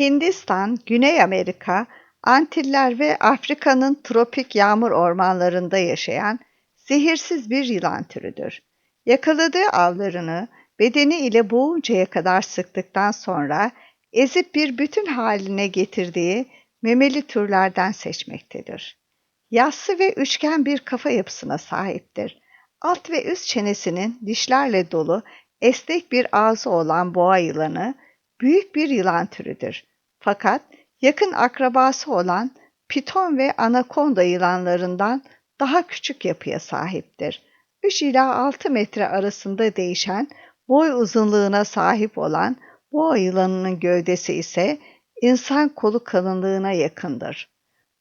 Hindistan, Güney Amerika, Antiller ve Afrika'nın tropik yağmur ormanlarında yaşayan zehirsiz bir yılan türüdür. Yakaladığı avlarını bedeni ile boğuncaya kadar sıktıktan sonra ezip bir bütün haline getirdiği memeli türlerden seçmektedir. Yassı ve üçgen bir kafa yapısına sahiptir. Alt ve üst çenesinin dişlerle dolu esnek bir ağzı olan boğa yılanı büyük bir yılan türüdür. Fakat yakın akrabası olan piton ve anakonda yılanlarından daha küçük yapıya sahiptir. 3 ila 6 metre arasında değişen boy uzunluğuna sahip olan boğa yılanının gövdesi ise insan kolu kalınlığına yakındır.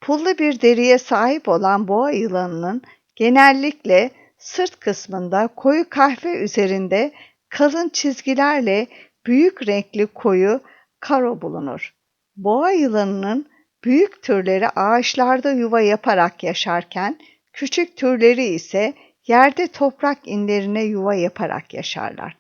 Pullu bir deriye sahip olan boğa yılanının genellikle sırt kısmında koyu kahve üzerinde kalın çizgilerle büyük renkli koyu karo bulunur. Boğa yılanının büyük türleri ağaçlarda yuva yaparak yaşarken küçük türleri ise yerde toprak inlerine yuva yaparak yaşarlar.